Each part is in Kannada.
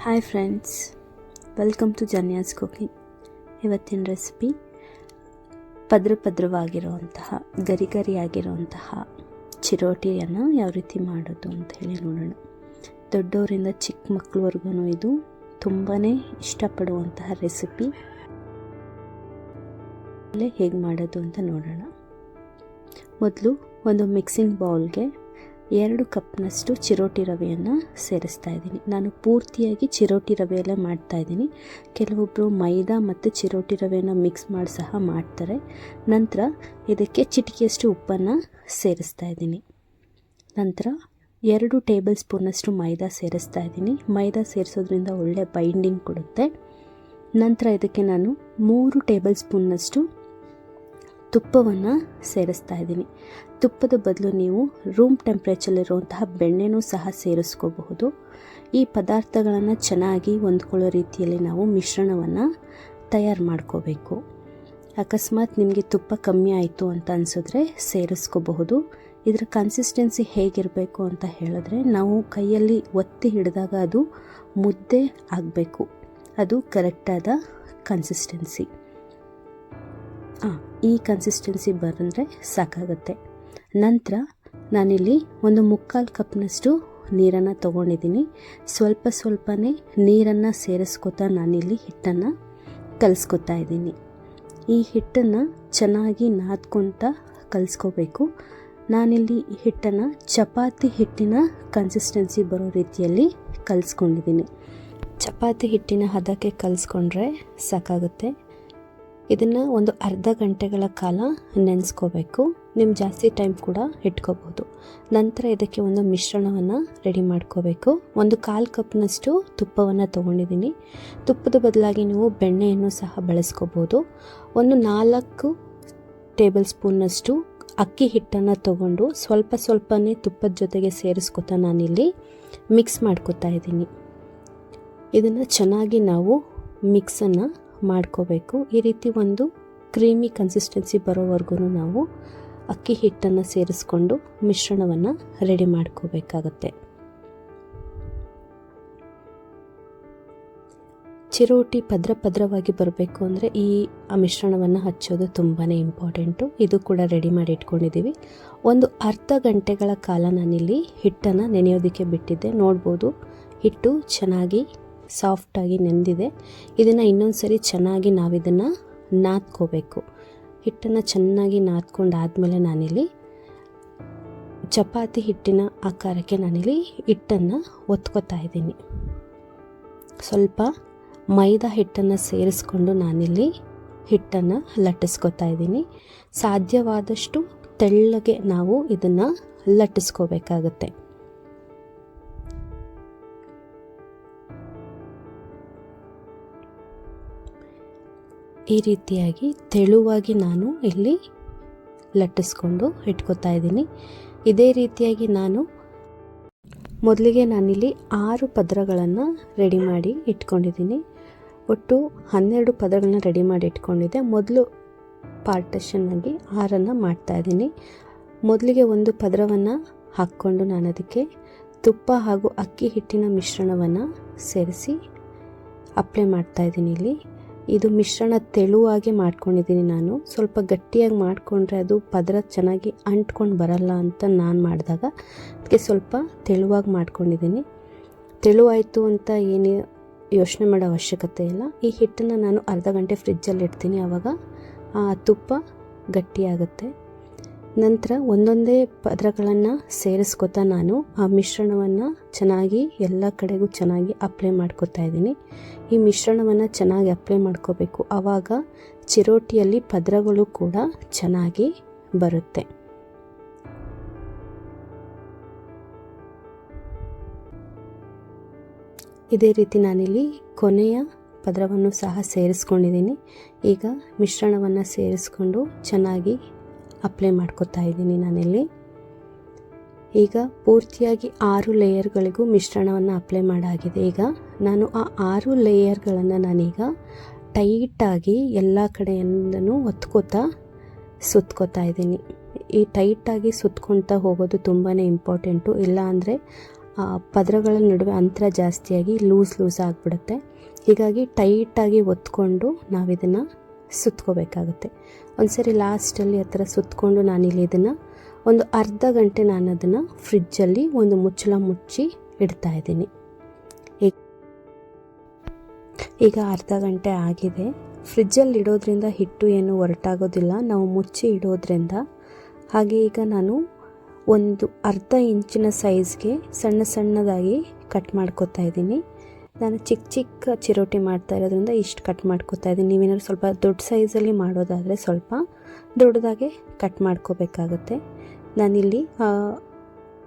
Hi friends welcome to Janya's cooking ಇವತ್ತಿನ ರೆಸಿಪಿ ಪದ್ರ ಪದ್ರವಾಗಿರುವಂತಹ ಗರಿ ಗರಿಯಾಗಿರುವಂತಹ ಚಿರೋಟಿಯನ್ನು ಯಾವ ರೀತಿ ಮಾಡೋದು ಅಂತ ಹೇಳಿ ನೋಡೋಣ. ದೊಡ್ಡವರಿಂದ ಚಿಕ್ಕ ಮಕ್ಕಳವರೆಗೂ ಇದು ತುಂಬಾ ಇಷ್ಟಪಡುವಂತಹ ರೆಸಿಪಿ ಹೇಗೆ ಮಾಡೋದು ಅಂತ ನೋಡೋಣ. ಮೊದಲು ಒಂದು ಮಿಕ್ಸಿಂಗ್ ಬೌಲ್ಗೆ ಎರಡು ಕಪ್ನಷ್ಟು ಚಿರೋಟಿ ರವೆಯನ್ನು ಸೇರಿಸ್ತಾ ಇದ್ದೀನಿ. ನಾನು ಪೂರ್ತಿಯಾಗಿ ಚಿರೋಟಿ ರವೆಯಲ್ಲೇ ಮಾಡ್ತಾ ಇದ್ದೀನಿ. ಕೆಲವೊಬ್ಬರು ಮೈದಾ ಮತ್ತು ಚಿರೋಟಿ ರವೆಯನ್ನು ಮಿಕ್ಸ್ ಮಾಡಿ ಸಹ ಮಾಡ್ತಾರೆ. ನಂತರ ಇದಕ್ಕೆ ಚಿಟಿಕೆಯಷ್ಟು ಉಪ್ಪನ್ನು ಸೇರಿಸ್ತಾ ಇದ್ದೀನಿ. ನಂತರ ಎರಡು ಟೇಬಲ್ ಸ್ಪೂನಷ್ಟು ಮೈದಾ ಸೇರಿಸ್ತಾ ಇದ್ದೀನಿ. ಮೈದಾ ಸೇರಿಸೋದ್ರಿಂದ ಒಳ್ಳೆ ಬೈಂಡಿಂಗ್ ಕೊಡುತ್ತೆ. ನಂತರ ಇದಕ್ಕೆ ನಾನು ಮೂರು ಟೇಬಲ್ ಸ್ಪೂನ್ನಷ್ಟು ತುಪ್ಪವನ್ನು ಸೇರಿಸ್ತಾ ಇದ್ದೀನಿ. ತುಪ್ಪದ ಬದಲು ನೀವು ರೂಮ್ ಟೆಂಪ್ರೇಚರಲ್ಲಿರುವಂತಹ ಬೆಣ್ಣೆನೂ ಸಹ ಸೇರಿಸ್ಕೋಬಹುದು. ಈ ಪದಾರ್ಥಗಳನ್ನು ಚೆನ್ನಾಗಿ ಹೊಂದ್ಕೊಳ್ಳೋ ರೀತಿಯಲ್ಲಿ ನಾವು ಮಿಶ್ರಣವನ್ನು ತಯಾರು ಮಾಡ್ಕೋಬೇಕು. ಅಕಸ್ಮಾತ್ ನಿಮಗೆ ತುಪ್ಪ ಕಮ್ಮಿ ಆಯಿತು ಅಂತ ಅನಿಸಿದ್ರೆ ಸೇರಿಸ್ಕೋಬಹುದು. ಇದರ ಕನ್ಸಿಸ್ಟೆನ್ಸಿ ಹೇಗಿರಬೇಕು ಅಂತ ಹೇಳಿದ್ರೆ ನಾವು ಕೈಯಲ್ಲಿ ಒತ್ತಿ ಹಿಡಿದಾಗ ಅದು ಮುದ್ದೆ ಆಗಬೇಕು. ಅದು ಕರೆಕ್ಟಾದ ಕನ್ಸಿಸ್ಟೆನ್ಸಿ ಈ ಕನ್ಸಿಸ್ಟೆನ್ಸಿ ಬಂದರೆ ಸಾಕಾಗುತ್ತೆ. ನಂತರ ನಾನಿಲ್ಲಿ ಒಂದು ಮುಕ್ಕಾಲು ಕಪ್ನಷ್ಟು ನೀರನ್ನು ತೊಗೊಂಡಿದ್ದೀನಿ. ಸ್ವಲ್ಪ ಸ್ವಲ್ಪನೇ ನೀರನ್ನು ಸೇರಿಸ್ಕೊತಾ ನಾನಿಲ್ಲಿ ಹಿಟ್ಟನ್ನು ಕಲಿಸ್ಕೊತಾ ಇದ್ದೀನಿ. ಈ ಹಿಟ್ಟನ್ನು ಚೆನ್ನಾಗಿ ನಾದ್ಕೊತ ಕಲಿಸ್ಕೋಬೇಕು. ನಾನಿಲ್ಲಿ ಹಿಟ್ಟನ್ನು ಚಪಾತಿ ಹಿಟ್ಟಿನ ಕನ್ಸಿಸ್ಟೆನ್ಸಿ ಬರೋ ರೀತಿಯಲ್ಲಿ ಕಲಿಸ್ಕೊಂಡಿದ್ದೀನಿ. ಚಪಾತಿ ಹಿಟ್ಟಿನ ಹದಕ್ಕೆ ಕಲಿಸ್ಕೊಂಡ್ರೆ ಸಾಕಾಗುತ್ತೆ. ಇದನ್ನು ಒಂದು ಅರ್ಧ ಗಂಟೆಗಳ ಕಾಲ ನೆನೆಸ್ಕೋಬೇಕು. ನಿಮ್ಮ ಜಾಸ್ತಿ ಟೈಮ್ ಕೂಡ ಇಟ್ಕೋಬೋದು. ನಂತರ ಇದಕ್ಕೆ ಒಂದು ಮಿಶ್ರಣವನ್ನು ರೆಡಿ ಮಾಡ್ಕೋಬೇಕು. ಒಂದು ಕಾಲು ಕಪ್ನಷ್ಟು ತುಪ್ಪವನ್ನು ತೊಗೊಂಡಿದ್ದೀನಿ ತುಪ್ಪದ ಬದಲಾಗಿ ನೀವು ಬೆಣ್ಣೆಯನ್ನು ಸಹ ಬಳಸ್ಕೋಬೋದು. ಒಂದು ನಾಲ್ಕು ಟೇಬಲ್ ಸ್ಪೂನ್ನಷ್ಟು ಅಕ್ಕಿ ಹಿಟ್ಟನ್ನು ತಗೊಂಡು ಸ್ವಲ್ಪ ಸ್ವಲ್ಪನೇ ತುಪ್ಪದ ಜೊತೆಗೆ ಸೇರಿಸ್ಕೊತಾ ನಾನಿಲ್ಲಿ ಮಿಕ್ಸ್ ಮಾಡ್ಕೊತಾ ಇದ್ದೀನಿ ಇದನ್ನು ಚೆನ್ನಾಗಿ ನಾವು ಮಿಕ್ಸನ್ನು ಮಾಡ್ಕೋಬೇಕು. ಈ ರೀತಿ ಒಂದು ಕ್ರೀಮಿ ಕನ್ಸಿಸ್ಟೆನ್ಸಿ ಬರೋವರೆಗೂ ನಾವು ಅಕ್ಕಿ ಹಿಟ್ಟನ್ನು ಸೇರಿಸ್ಕೊಂಡು ಮಿಶ್ರಣವನ್ನು ರೆಡಿ ಮಾಡ್ಕೋಬೇಕಾಗತ್ತೆ. ಚಿರೋಟಿ ಪದ್ರ ಪದ್ರವಾಗಿ ಬರಬೇಕು ಅಂದರೆ ಈ ಮಿಶ್ರಣವನ್ನು ಹಚ್ಚೋದು ತುಂಬಾ ಇಂಪಾರ್ಟೆಂಟು ಇದು ಕೂಡ ರೆಡಿ ಮಾಡಿ ಇಟ್ಕೊಂಡಿದ್ದೀವಿ ಒಂದು ಅರ್ಧ ಗಂಟೆಗಳ ಕಾಲ ನಾನಿಲ್ಲಿ ಹಿಟ್ಟನ್ನು ನೆನೆಯೋದಕ್ಕೆ ಬಿಟ್ಟಿದ್ದೆ. ನೋಡ್ಬೋದು ಹಿಟ್ಟು ಚೆನ್ನಾಗಿ ಸಾಫ್ಟಾಗಿ ನೆಂದಿದೆ. ಇದನ್ನು ಇನ್ನೊಂದು ಸರಿ ಚೆನ್ನಾಗಿ ನಾವಿದನ್ನು ನಾದ್ಕೋಬೇಕು. ಹಿಟ್ಟನ್ನು ಚೆನ್ನಾಗಿ ನಾದ್ಕೊಂಡಾದಮೇಲೆ ನಾನಿಲ್ಲಿ ಚಪಾತಿ ಹಿಟ್ಟಿನ ಆಕಾರಕ್ಕೆ ನಾನಿಲ್ಲಿ ಹಿಟ್ಟನ್ನು ಒತ್ಕೋತಾ ಇದ್ದೀನಿ. ಸ್ವಲ್ಪ ಮೈದಾ ಹಿಟ್ಟನ್ನು ಸೇರಿಸ್ಕೊಂಡು ನಾನಿಲ್ಲಿ ಹಿಟ್ಟನ್ನು ಲಟ್ಟಿಸ್ಕೊತಾ ಇದ್ದೀನಿ. ಸಾಧ್ಯವಾದಷ್ಟು ತೆಳ್ಳಗೆ ನಾವು ಇದನ್ನು ಲಟ್ಟಿಸ್ಕೋಬೇಕಾಗತ್ತೆ. ಈ ರೀತಿಯಾಗಿ ತೆಳುವಾಗಿ ನಾನು ಇಲ್ಲಿ ಲಟ್ಟಿಸ್ಕೊಂಡು ಇಟ್ಕೋತಾ ಇದ್ದೀನಿ. ಇದೇ ರೀತಿಯಾಗಿ ನಾನು ಮೊದಲಿಗೆ ನಾನಿಲ್ಲಿ ಆರು ಪದರಗಳನ್ನು ರೆಡಿ ಮಾಡಿ ಇಟ್ಕೊಂಡಿದ್ದೀನಿ. ಒಟ್ಟು ಹನ್ನೆರಡು ಪದರಗಳನ್ನ ರೆಡಿ ಮಾಡಿ ಇಟ್ಕೊಂಡಿದ್ದೆ. ಮೊದಲು ಪಾರ್ಟೇಷನ್ನಾಗಿ ಆರನ್ನು ಮಾಡ್ತಾಯಿದ್ದೀನಿ ಮೊದಲಿಗೆ ಒಂದು ಪದರವನ್ನು ಹಾಕ್ಕೊಂಡು ನಾನು ಅದಕ್ಕೆ ತುಪ್ಪ ಹಾಗೂ ಅಕ್ಕಿ ಹಿಟ್ಟಿನ ಮಿಶ್ರಣವನ್ನು ಸೇರಿಸಿ ಅಪ್ಲೈ ಮಾಡ್ತಾಯಿದ್ದೀನಿ ಇಲ್ಲಿ. ಇದು ಮಿಶ್ರಣ ತೆಳುವಾಗಿ ಮಾಡ್ಕೊಂಡಿದ್ದೀನಿ ನಾನು. ಸ್ವಲ್ಪ ಗಟ್ಟಿಯಾಗಿ ಮಾಡಿಕೊಂಡ್ರೆ ಅದು ಪದರ ಚೆನ್ನಾಗಿ ಅಂಟ್ಕೊಂಡು ಬರಲ್ಲ ಅಂತ ನಾನು ಮಾಡಿದಾಗ ಅದಕ್ಕೆ ಸ್ವಲ್ಪ ತೆಳುವಾಗಿ ಮಾಡ್ಕೊಂಡಿದ್ದೀನಿ. ತೆಳುವಾಯಿತು ಅಂತ ಏನು ಯೋಚನೆ ಮಾಡೋ ಅವಶ್ಯಕತೆ ಇಲ್ಲ. ಈ ಹಿಟ್ಟನ್ನು ನಾನು ಅರ್ಧ ಗಂಟೆ ಫ್ರಿಜ್ಜಲ್ಲಿ ಇಡ್ತೀನಿ. ಆವಾಗ ತುಪ್ಪ ಗಟ್ಟಿಯಾಗುತ್ತೆ. ನಂತರ ಒಂದೊಂದೇ ಪದರಗಳನ್ನು ಸೇರಿಸ್ಕೊತಾ ನಾನು ಆ ಮಿಶ್ರಣವನ್ನು ಚೆನ್ನಾಗಿ ಎಲ್ಲ ಕಡೆಗೂ ಚೆನ್ನಾಗಿ ಅಪ್ಲೈ ಮಾಡ್ಕೊತಾ ಇದ್ದೀನಿ. ಈ ಮಿಶ್ರಣವನ್ನು ಚೆನ್ನಾಗಿ ಅಪ್ಲೈ ಮಾಡ್ಕೋಬೇಕು. ಆವಾಗ ಚಿರೋಟಿಯಲ್ಲಿ ಪದರಗಳು ಕೂಡ ಚೆನ್ನಾಗಿ ಬರುತ್ತೆ. ಇದೇ ರೀತಿ ನಾನಿಲ್ಲಿ ಕೊನೆಯ ಪದರವನ್ನು ಸಹ ಸೇರಿಸ್ಕೊಂಡಿದ್ದೀನಿ. ಈಗ ಮಿಶ್ರಣವನ್ನು ಸೇರಿಸ್ಕೊಂಡು ಚೆನ್ನಾಗಿ ಅಪ್ಲೈ ಮಾಡ್ಕೊತಾ ಇದ್ದೀನಿ ನಾನಿಲ್ಲಿ. ಈಗ ಪೂರ್ತಿಯಾಗಿ ಆರು ಲೇಯರ್ಗಳಿಗೂ ಮಿಶ್ರಣವನ್ನು ಅಪ್ಲೈ ಮಾಡಾಗಿದೆ. ಈಗ ನಾನು ಆ ಆರು ಲೇಯರ್ಗಳನ್ನು ನಾನೀಗ ಟೈಟಾಗಿ ಎಲ್ಲ ಕಡೆಯಿಂದನೂ ಒತ್ಕೋತಾ ಸುತ್ಕೋತಾ ಇದ್ದೀನಿ. ಈ ಟೈಟಾಗಿ ಸುತ್ಕೊತಾ ಹೋಗೋದು ತುಂಬಾ ಇಂಪಾರ್ಟೆಂಟು. ಇಲ್ಲ ಅಂದರೆ ಪದರಗಳ ನಡುವೆ ಅಂತರ ಜಾಸ್ತಿಯಾಗಿ ಲೂಸ್ ಲೂಸ್ ಆಗಿಬಿಡುತ್ತೆ. ಹೀಗಾಗಿ ಟೈಟಾಗಿ ಒತ್ಕೊಂಡು ನಾವಿದನ್ನು ಸುತ್ಕೋಬೇಕಾಗುತ್ತೆ. ಒಂದ್ಸರಿ ಲಾಸ್ಟಲ್ಲಿ ಆ ಥರ ಸುತ್ತಕೊಂಡು ನಾನಿಲ್ಲಿ ಇದನ್ನು ಒಂದು ಅರ್ಧ ಗಂಟೆ ನಾನು ಅದನ್ನು ಫ್ರಿಜ್ಜಲ್ಲಿ ಒಂದು ಮುಚ್ಚಳ ಮುಚ್ಚಿ ಇಡ್ತಾ ಇದ್ದೀನಿ. ಈಗ ಅರ್ಧ ಗಂಟೆ ಆಗಿದೆ. ಫ್ರಿಜ್ಜಲ್ಲಿ ಇಡೋದ್ರಿಂದ ಹಿಟ್ಟು ಏನು ಹೊರಟಾಗೋದಿಲ್ಲ ನಾವು ಮುಚ್ಚಿ ಇಡೋದ್ರಿಂದ ಹಾಗೆ ಈಗ ನಾನು ಒಂದು ಅರ್ಧ ಇಂಚಿನ ಸೈಜ್ಗೆ ಸಣ್ಣ ಸಣ್ಣದಾಗಿ ಕಟ್ ಮಾಡ್ಕೊತಾ ಇದ್ದೀನಿ. ನಾನು ಚಿಕ್ಕ ಚಿಕ್ಕ ಚಿರೋಟಿ ಮಾಡ್ತಾ ಇರೋದ್ರಿಂದ ಇಷ್ಟು ಕಟ್ ಮಾಡ್ಕೋತಾ ಇದ್ದೀನಿ. ನೀವೇನಾದ್ರು ಸ್ವಲ್ಪ ದೊಡ್ಡ ಸೈಜಲ್ಲಿ ಮಾಡೋದಾದರೆ ಸ್ವಲ್ಪ ದೊಡ್ಡದಾಗೆ ಕಟ್ ಮಾಡ್ಕೋಬೇಕಾಗುತ್ತೆ. ನಾನಿಲ್ಲಿ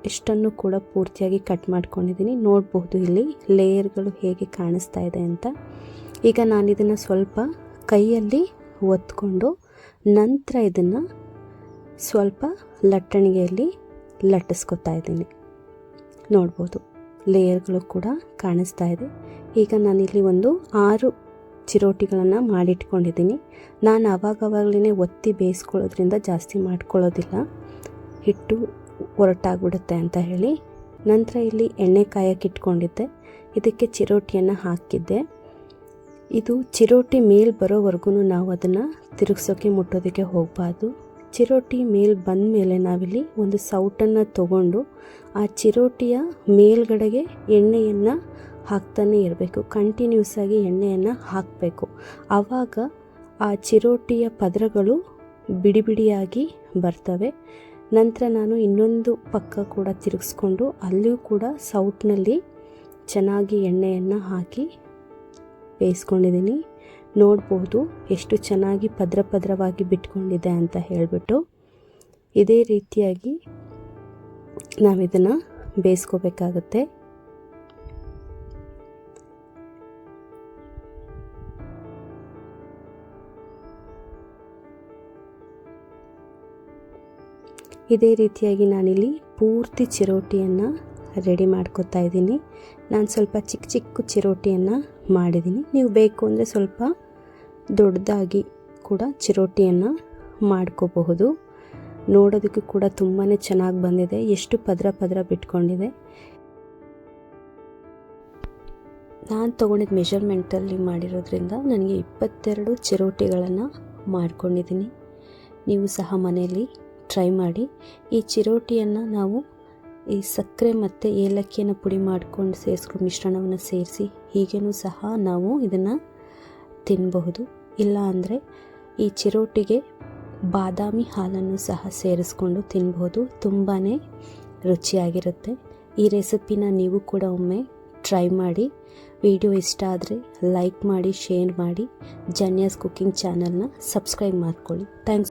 ಇಷ್ಟನ್ನು ಕೂಡ ಪೂರ್ತಿಯಾಗಿ ಕಟ್ ಮಾಡ್ಕೊಂಡಿದ್ದೀನಿ. ನೋಡಬಹುದು ಇಲ್ಲಿ ಲೇಯರ್ಗಳು ಹೇಗೆ ಕಾಣಿಸ್ತಾ ಇದೆ ಅಂತ. ಈಗ ನಾನು ಇದನ್ನು ಸ್ವಲ್ಪ ಕೈಯಲ್ಲಿ ಒತ್ಕೊಂಡು ನಂತರ ಇದನ್ನು ಸ್ವಲ್ಪ ಲಟ್ಟಣಿಗೆಯಲ್ಲಿ ಲಟ್ಟಿಸ್ಕೊತಾ ಇದ್ದೀನಿ. ನೋಡ್ಬೋದು. ಲೇಯರ್ಗಳು ಕೂಡ ಕಾಣಿಸ್ತಾ ಇದೆ. ಈಗ ನಾನಿಲ್ಲಿ ಒಂದು ಆರು ಚಿರೋಟಿಗಳನ್ನು ಮಾಡಿಟ್ಕೊಂಡಿದ್ದೀನಿ. ನಾನು ಆವಾಗವಾಗಲೇ ಒತ್ತಿ ಬೇಯಿಸ್ಕೊಳ್ಳೋದ್ರಿಂದ ಜಾಸ್ತಿ ಮಾಡ್ಕೊಳ್ಳೋದಿಲ್ಲ. ಹಿಟ್ಟು ಒರಟಾಗ್ಬಿಡುತ್ತೆ ಅಂತ ಹೇಳಿ ನಂತರ ಇಲ್ಲಿ ಎಣ್ಣೆ ಕಾಯಕ್ಕೆ ಇಟ್ಕೊಂಡಿದ್ದೆ. ಇದಕ್ಕೆ ಚಿರೋಟಿಯನ್ನು ಹಾಕಿದ್ದೆ. ಇದು ಚಿರೋಟಿ ಮೇಲೆ ಬರೋವರೆಗೂ ನಾವು ಅದನ್ನು ತಿರುಗ್ಸೋಕ್ಕೆ ಮುಟ್ಟೋದಕ್ಕೆ ಹೋಗಬಾರ್ದು. ಚಿರೋಟಿ ಮೇಲೆ ಬಂದ ಮೇಲೆ ನಾವಿಲ್ಲಿ ಒಂದು ಸೌಟನ್ನು ತಗೊಂಡು ಆ ಚಿರೋಟಿಯ ಮೇಲ್ಗಡೆಗೆ ಎಣ್ಣೆಯನ್ನು ಹಾಕ್ತಾನೆ ಇರಬೇಕು. ಕಂಟಿನ್ಯೂಸ್ ಆಗಿ ಎಣ್ಣೆಯನ್ನು ಹಾಕಬೇಕು. ಆವಾಗ ಆ ಚಿರೋಟಿಯ ಪದರಗಳು ಬಿಡಿ ಬಿಡಿಯಾಗಿ ಬರ್ತವೆ. ನಂತರ ನಾನು ಇನ್ನೊಂದು ಪಕ್ಕ ಕೂಡ ತಿರುಗಿಸ್ಕೊಂಡು ಅಲ್ಲಿಯೂ ಕೂಡ ಸೌಟ್ನಲ್ಲಿ ಚೆನ್ನಾಗಿ ಎಣ್ಣೆಯನ್ನು ಹಾಕಿ ಬೇಯಿಸ್ಕೊಂಡಿದ್ದೀನಿ. ನೋಡ್ಬೋದು ಎಷ್ಟು ಚೆನ್ನಾಗಿ ಪದ್ರ ಪದ್ರವಾಗಿ ಬಿಟ್ಕೊಂಡಿದೆ ಅಂತ ಹೇಳಿಬಿಟ್ಟು ಇದೇ ರೀತಿಯಾಗಿ ನಾವಿದನ್ನು ಬೇಯಿಸ್ಕೋಬೇಕಾಗತ್ತೆ. ಇದೇ ರೀತಿಯಾಗಿ ನಾನಿಲ್ಲಿ ಪೂರ್ತಿ ಚಿರೋಟಿಯನ್ನು ರೆಡಿ ಮಾಡ್ಕೊತಾ ಇದ್ದೀನಿ. ನಾನು ಸ್ವಲ್ಪ ಚಿಕ್ಕ ಚಿಕ್ಕ ಚಿರೋಟಿಯನ್ನು ಮಾಡಿದ್ದೀನಿ. ನೀವು ಬೇಕು ಅಂದರೆ ಸ್ವಲ್ಪ ದೊಡ್ಡದಾಗಿ ಕೂಡ ಚಿರೋಟಿಯನ್ನು ಮಾಡ್ಕೋಬಹುದು. ನೋಡೋದಕ್ಕೂ ಕೂಡ ತುಂಬಾ ಚೆನ್ನಾಗಿ ಬಂದಿದೆ. ಎಷ್ಟು ಪದರ ಪದರ ಬಿಟ್ಕೊಂಡಿದೆ. ನಾನು ತೊಗೊಂಡಿದ್ದ ಮೆಷರ್ಮೆಂಟಲ್ಲಿ ಮಾಡಿರೋದ್ರಿಂದ ನನಗೆ ಇಪ್ಪತ್ತೆರಡು ಚಿರೋಟಿಗಳನ್ನು ಮಾಡ್ಕೊಂಡಿದ್ದೀನಿ ನೀವು ಸಹ ಮನೆಯಲ್ಲಿ ಟ್ರೈ ಮಾಡಿ. ಈ ಚಿರೋಟಿಯನ್ನು ನಾವು ಈ ಸಕ್ಕರೆ ಮತ್ತು ಏಲಕ್ಕಿಯನ್ನು ಪುಡಿ ಮಾಡ್ಕೊಂಡು ಸೇರಿಸ್ಕೊಂಡು ಮಿಶ್ರಣವನ್ನು ಸೇರಿಸಿ ಹೀಗೇನೂ ಸಹ ನಾವು ಇದನ್ನು ತಿನ್ನಬಹುದು ಇಲ್ಲ ಅಂದರೆ ಈ ಚಿರೋಟಿಗೆ ಬಾದಾಮಿ ಹಾಲನ್ನು ಸಹ ಸೇರಿಸ್ಕೊಂಡು ತಿನ್ಬೋದು. ತುಂಬಾ ರುಚಿಯಾಗಿರುತ್ತೆ. ಈ ರೆಸಿಪಿನ ನೀವು ಕೂಡ ಒಮ್ಮೆ ಟ್ರೈ ಮಾಡಿ. ವಿಡಿಯೋ ಇಷ್ಟ ಆದರೆ ಲೈಕ್ ಮಾಡಿ, ಶೇರ್ ಮಾಡಿ. ಜನ್ಯಾಸ್ ಕುಕ್ಕಿಂಗ್ ಚಾನಲ್ನ ಸಬ್ಸ್ಕ್ರೈಬ್ ಮಾಡ್ಕೊಳ್ಳಿ. ಥ್ಯಾಂಕ್ಸ್.